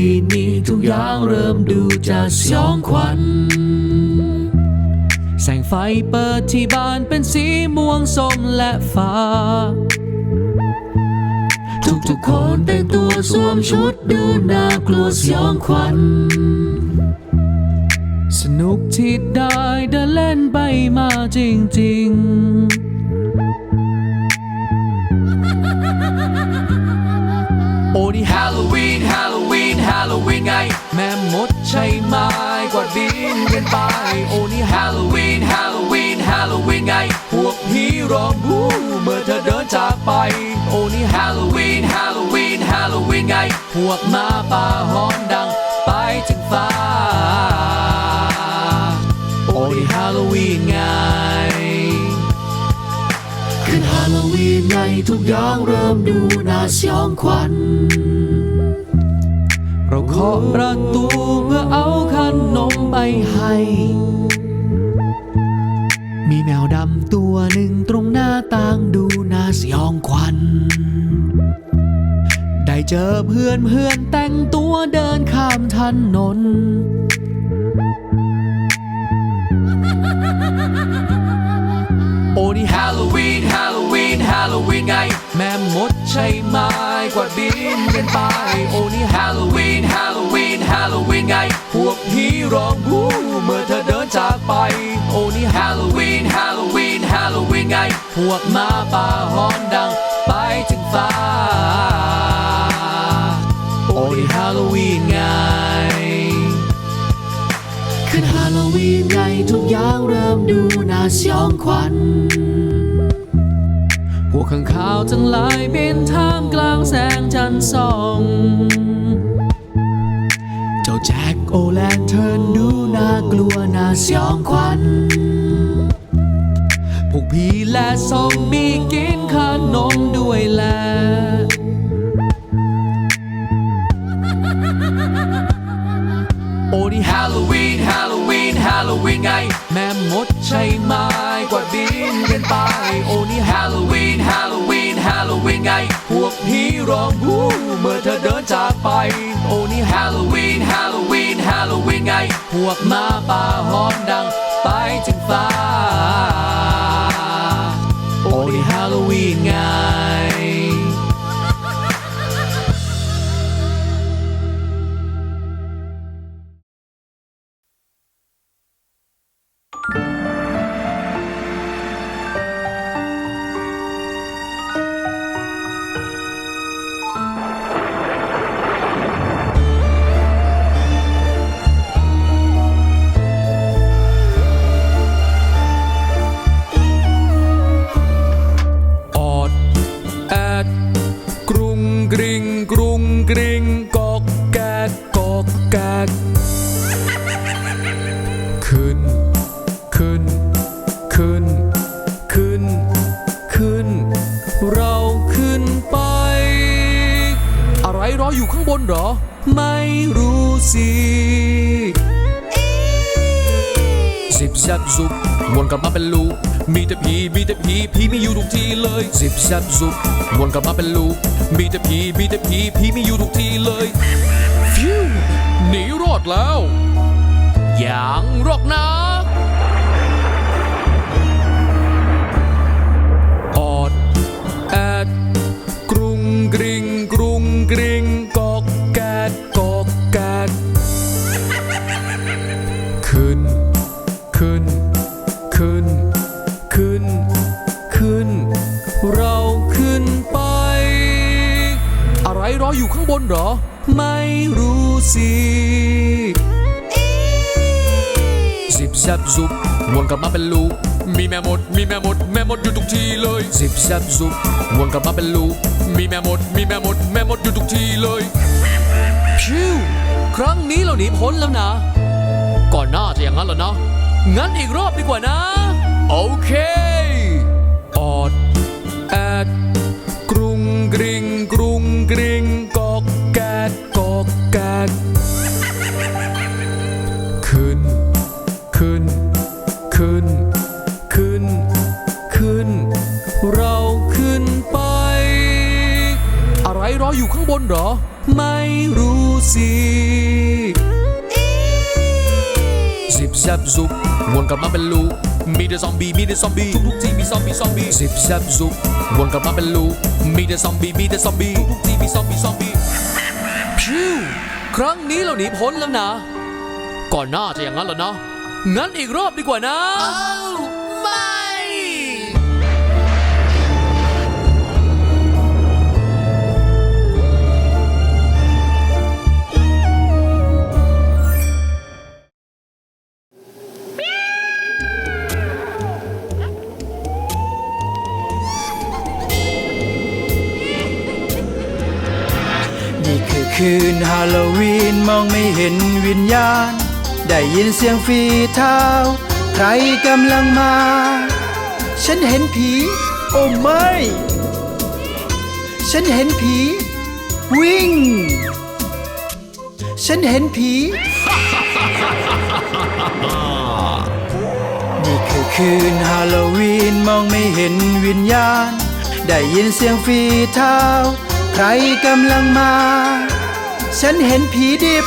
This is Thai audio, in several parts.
วีนนี้ทุกอย่างเริ่มดูจะสยองขวัญ แสงไฟเปิดที่บ้านเป็นสีม่วงส้มและฟ้า ทุกๆคนแต่งตัวสวมชุดดูน่ากลัวสยองขวัญ สนุกที่ได้เดินเล่นไปมาจริงๆ นกันไปโอ้นี่ฮาโลวีนฮาโลวีนฮาโลวีนไง พวกผีร้องบูเมื่อเธอเดินจากไป โอ้นี่ฮาโลวีนฮาโลวีนฮาโลวีนไง พวกมาป่าหอนดังไปถึงฟ้า โอ้นี่ฮาโลวีนไงขึ้นฮาโลวีนไงทุกอย่างเริ่มดูน่าสยองขวัญ เราเคาะประตูเพื่อเอาขนมไปให้ มีแมวดำตัวหนึ่งตรงหน้าต่างดูน่าสยองขวัญ ได้เจอเพื่อนเพื่อนแต่งตัวเดินข้ามถนนโอ้นี่ฮาโลวีนฮาโลวีน โลวีนไง แม่มดใช่ไหมกว่าบินกันไป โอ้นี่ฮาโลวีนฮาโลวีนฮาโลวีนไง พวกผีร้องบูเมื่อเธอเดินจากไป โอ้นี่ฮาโลวีนฮาโลวีนฮาโลวีนไง พวกมาป่าหอนดังไปถึงฟ้า โอ้นี่ฮาโลวีนไงขึ้นฮาโลวีนไงทุกอย่างเริ่มดูน่าสยองขวัญ วกข้างข่าวทั้งหลายบินท่ามกลางแสงจันทร์ส่อง เจ้าแจ็คโอแลนเทิร์นดูน่ากลัวน่าสยองขวัญพวกผีและซอมบี้กินขนมด้วยและโอ้นี่ฮาโลวีนฮาโลวีนฮาโลวีนไง แม่มดใช่ไหม กว่าบินกันไป โอ้นี่ฮาโลวีนฮาโลวีนฮาโลวีนไง พวกผีร้องบูเมื่อเธอเดินจากไป โอ้นี่ฮาโลวีนฮาโลวีนฮาโลวีนไง พวกมาป่าหอมดังไปถึงฟ้า อะไรรออยู่ข้างบนเหรอ ไม่รู้สิสิบแซบซุปวนกลับมาเป็นลูกมีแต่ผีมีแต่ผีผีมีอยู่ทุกที่เลยสิบแซบซุปวนกลับมาเป็นลูกมีแต่ผีมีแต่ผีผีมีอยู่ทุกที่เลยฟิวหนีรอดแล้วอย่างรอกนะออดแอด หรอ ไม่รู้สิสิบแซบซุปวนกลับมาเป็นลูก มีแม่มด มีแม่มด แม่มดอยู่ทุกที่เลยสิบแซบซุปวนกลับมาเป็นลูก มีแม่มด มีแม่มด แม่มดอยู่ทุกที่เลยพิวครั้งนี้เราหนีพ้นแล้วนะ ก่อนหน้าจะอย่างนั้นเหรอนะ งั้นอีกรอบดีกว่านะ โอเค ราขึ้นไปอะไรรออยู่ข้างบนเหรอ ไม่รู้สิซิบซับซุบวนกลับมาเป็นลูกมีแต่ซอมบี้มีแต่ซอมบี้ทุกๆที่มีซอมบี้ซอมบี้ซิบซับซุบวนกลับมาเป็นลูกมีแต่ซอมบี้มีแต่ซอมบี้ทุกๆที่มีซอมบี้ซอมบี้พิวครั้งนี้เราหนีพ้นแล้วนะ ก่อนหน้าจะอย่างนั้นเหรอนะงั้นอีกรอบดีกว่านะไม่ วิญญาณ ได้ยินเสียงฝีเท้า ใครกำลังมา ฉันเห็นผี โอ้ไม่ ฉันเห็นผี วิ่ง ฉันเห็นผี นี่คือคืนฮาโลวีนมองไม่เห็นวิญญาณ ได้ยินเสียงฝีเท้า ใครกำลังมา ฉันเห็นผีดิบ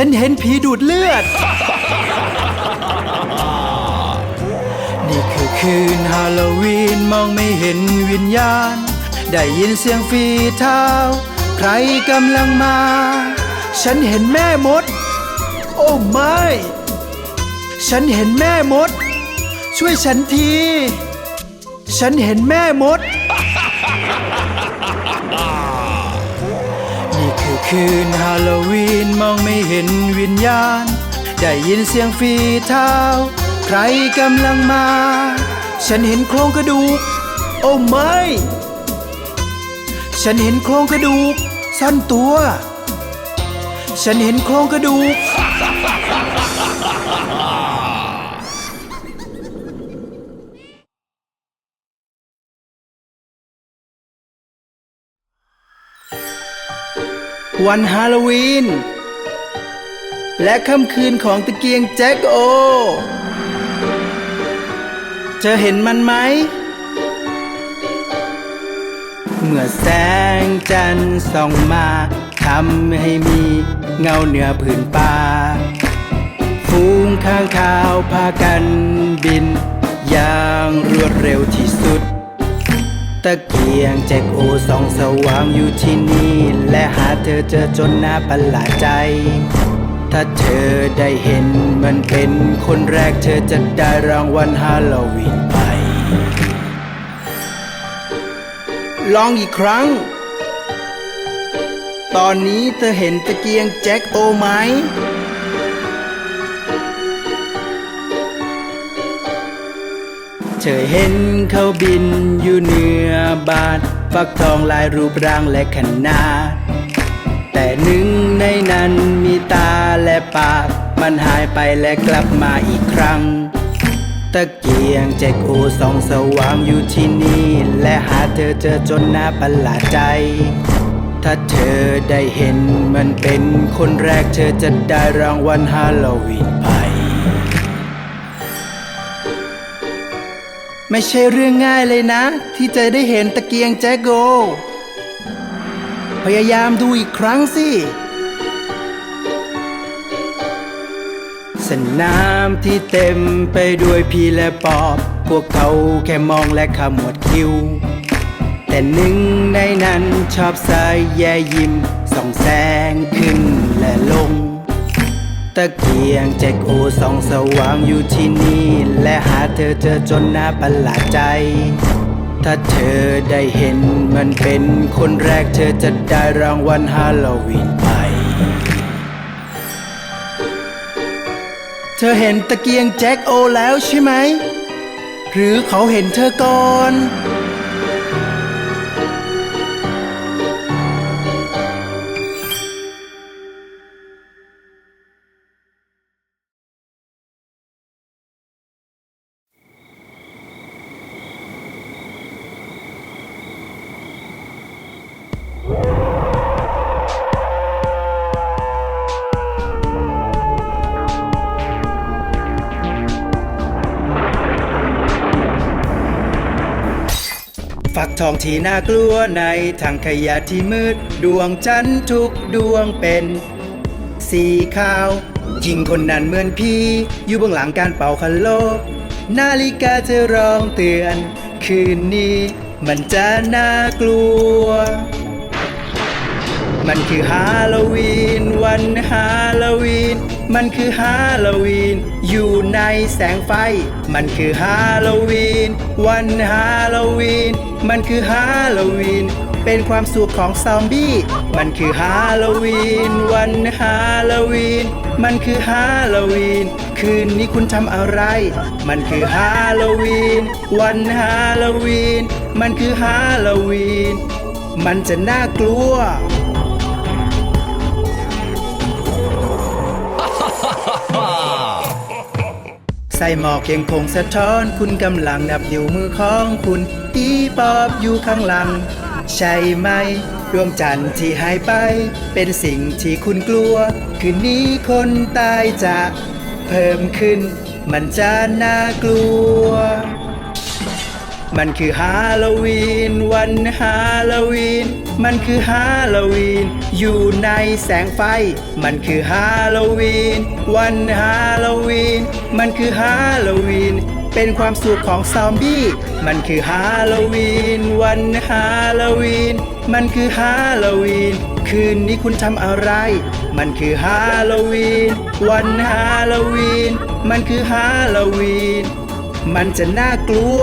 ฉันเห็นผีดูดเลือด นี่คือคืนฮาโลวีนมองไม่เห็นวิญญาณ ได้ยินเสียงฝีเท้า ใครกำลังมา ฉันเห็นแม่มด โอ้ไม่ ฉันเห็นแม่มด ช่วยฉันที ฉันเห็นแม่มด คืนฮาโลวีนมองไม่เห็นวิญญาณ ได้ยินเสียงฝีเท้า ใครกำลังมา ฉันเห็นโครงกระดูก โอ้ไม่ ฉันเห็นโครงกระดูกซ่อนตัว ฉันเห็นโครงกระดูก วันฮาโลวีน และค่ำคืนของตะเกียงแจ็คโอเธอเห็นมันไหม เมื่อแสงจันทร์ส่องมาทำให้มีเงาเหนือผืนป่าฟูงข้างคาวพากันบิน อย่างรวดเร็วที่ะเกียงแจ็คโอสองสว่างอยู่ที่นี่ และหาเธอเจอจนน่าประหลาดใจ ถ้าเธอได้เห็นมันเป็นคนแรกเธอจะได้รางวัลฮาโลวีนไป ลองอีกครั้ง ตอนนี้เธอเห็นตะเกียงแจ็คโอไหม เธอเห็นเขาบินอยู่เหนือบาทฟักทองลายรูปร่างและขนาด แต่หนึ่งในนั้นมีตาและปาก มันหายไปและกลับมาอีกครั้ง ตะเกียงแจ็คโอสองสว่างอยู่ที่นี่ และหาเธอเจอจนน่าประหลาดใจ ถ้าเธอได้เห็นมันเป็นคนแรกเธอจะได้รางวัลฮาโลวีนไป ไม่ใช่เรื่องง่ายเลยนะ ที่จะได้เห็นตะเกียงแจ็คโก พยายามดูอีกครั้งสิ สนามที่เต็มไปด้วยพีและปอบ พวกเขาแค่มองและขมวดคิ้ว แต่หนึ่งในนั้นชอบสายแย่ยิ้มส่องแสงขึ้นและลง ตะเกียงแจ็คโอส่องสว่างอยู่ที่นี่ และหาเธอเจอจนน่าประหลาดใจ ถ้าเธอได้เห็นมันเป็นคนแรกเธอจะได้รางวัลฮาโลวีนไป เธอเห็นตะเกียงแจ็คโอแล้วใช่ไหม หรือเขาเห็นเธอก่อน ทองที่น่ากลัวในถังขยะที่มืด ดวงจันทร์ทุกดวงเป็น สีขาวหญิงคนนั้นเหมือนพี่ อยู่เบื้องหลังการเป่าคันโลก นาฬิกาจะร้องเตือน คืนนี้ มันจะน่ากลัว มันคือฮาโลวีน วันฮาโลวีน มันคือฮาโลวีน อยู่ในแสงไฟ มันคือฮาโลวีน วันฮาโลวีน มันคือฮาโลวีน เป็นความสุขของซอมบี้ มันคือฮาโลวีน วันฮาโลวีน มันคือฮาโลวีน คืนนี้คุณทำอะไร มันคือฮาโลวีน วันฮาโลวีน มันคือฮาโลวีน มันจะน่ากลัว ใส่หมอกเพียงคงสะท้อน คุณกำลังนับอยู่มือของคุณอีปอบอยู่ข้างหลัง ใช่ไหม ดวงจันทร์ที่หายไป เป็นสิ่งที่คุณกลัว คืนนี้คนตายจะ เพิ่มขึ้น มันจะน่ากลัว มันคือฮาโลวีน วันฮาโลวีน มันคือฮาโลวีน อยู่ในแสงไฟ มันคือฮาโลวีน วันฮาโลวีน มันคือฮาโลวีน เป็นความสุขของซอมบี้ มันคือฮาโลวีน วันฮาโลวีน มันคือฮาโลวีน คืนนี้คุณทำอะไร มันคือฮาโลวีน วันฮาโลวีน มันคือฮาโลวีน มันจะน่ากลัว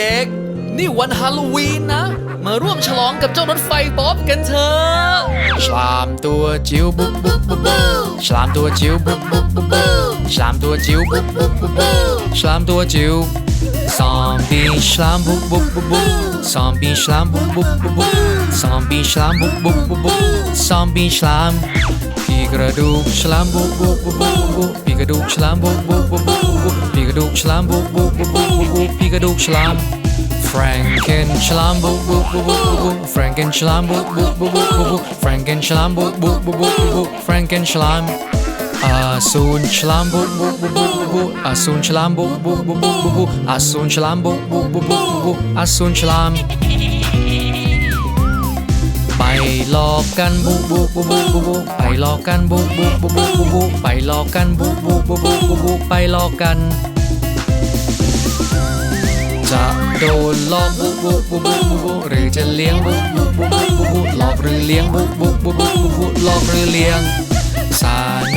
ด็กๆ นี่วันฮาโลวีนนะ มาร่วมฉลองกับเจ้ารถไฟบ๊อบกันเถอะฉลามตัวจิ๋วบุ๊บบุ๊บบุ๊บบุบฉลามตัวจิ๋วบุ๊บบุ๊บบุ๊บบุบฉลามตัวจิ๋วบุ๊บบุ๊บบุ๊บบุบฉลามตัวจิ๋วซอมบี้ฉลามบุ๊บบุ๊บบุ๊บบุบซอมบี้ฉลามบุ๊บบุ๊บบุ๊บบุบซอมบี้ฉลามบุ๊บบุ๊บบุ๊บบุ๊บซอมบี้ฉลาม พี่กระดูกฉลามบุ๊บบุ๊บบุ๊บบุ๊บบุ๊บพี่กระดูกฉลามบุ๊บบุ๊บบุ๊บบุ๊บบุ๊บพี่กระดูกฉลามบุ๊บบุ๊บบุ๊บบุ๊บบุ๊บพี่กระดูกฉลาม Franken Schlam bu bu bu bu bu bu Franken Schlam bu bu bu bu bu bu Franken Schlam bu bu bu bu bu bu Franken Schlam Asun Schlam bu bu bu bu bu bu Asun Schlam bu bu bu bu bu bu Asun Schlam bu bu bu bu bu bu Asun Schlam ไป หลอกกันบุบุบุบุบุบุไปหลอกกันบุบุบุบุบุบุไปหลอกกันบุบุบุบุบุบุไปหลอกกัน จะโดนหลอกบุบุบุบุบุบุหรือจะเลี้ยงบุบุบุบุบุบุหลอกหรือเลี้ยงบุบุบุบุบุบุหลอกหรือเลี้ยงส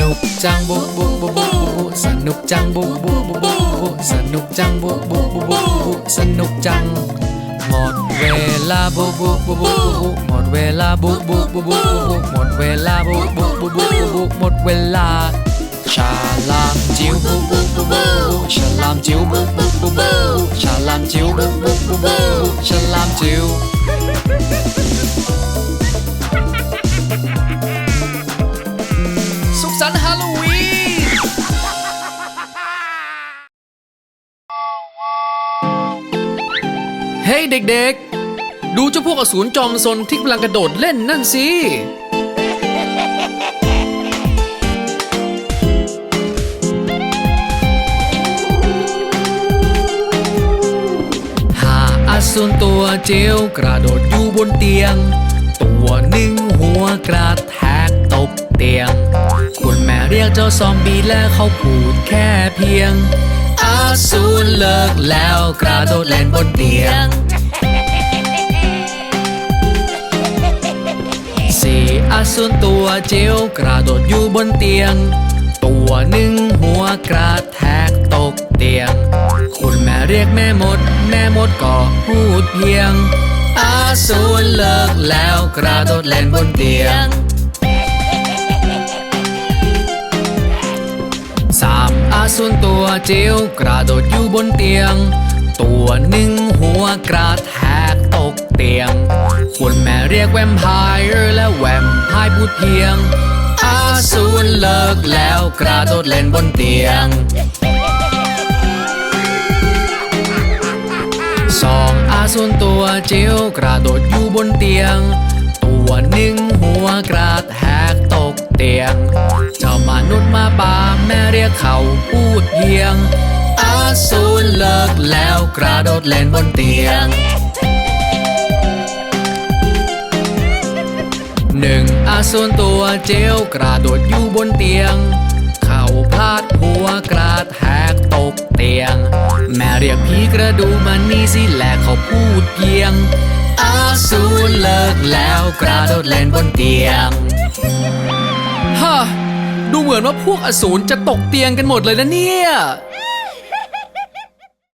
นุกจังบุบุบุบุบุบุสนุกจังบุบุบุบุบุสนุกจังบุบุบุบุบุสนุกจัง หมดเวลาบุบุบุบุบุหมดเวลาบุบุบุบุบุหมดเวลาบุบุบุบุบุหมดเวลาฉลามจิ๋วบุบุบุบุฉลามจิ๋วบุบุบุบุฉลามจิ๋วบุบุบุบุฉลามจิ๋วสุขสันต์ฮาโลวีน เฮ้ยเด็กๆ ดูเจ้าพวกอสูรจอมซนที่กำลังกระโดดเล่นนั่นสิหาอสูรตัวเจียวกระโดดอยู่บนเตียง ตัวหนึ่งหัวกระแทกตกเตียง คุณแม่เรียกเจ้าซอมบี้และเขาพูดแค่เพียง อาสูรเลิกแล้วกระโดดเล่นบนเตียง สี่อสูรตัวเจียวกระโดดอยู่บนเตียง ตัวหนึ่งหัวกระแทกตกเตียง คุณแม่เรียกแม่มด แม่มดก็พูดเพียง อาสูรเลิกแล้วกระโดดเล่นบนเตียงามอาสูรตัวเจียวกระโดดอยู่บนเตียง ตัวหนึ่งหัวกระแทกตกเตียง คุณแม่เรียกแวมไพร์และแวมไพร์พูดเพียง อาสูรเลิกแล้วกระโดดเล่นบนเตียงสองอาส่วนตัวเจียวกระโดดอยู่บนเตียง ตัวหนึ่งหัวกระแทก เตียง เจ้ามนุษย์มาป่าแม่เรียกเขาพูดเพียง อาสูรเลิกแล้วกระโดดเล่นบนเตียงหนึ่งอาส่วนตัวเจลกระโดดอยู่บนเตียง เขาพลาดหัวกระแทกตกเตียง แม่เรียกผีกระดูมานี่สิแหละเขาพูดเพียง อาสูรเลิกแล้วกระโดดเล่นบนเตียง ฮ่าดูเหมือนว่าพวกอสูรจะตกเตียงกันหมดเลยนะเนี่ย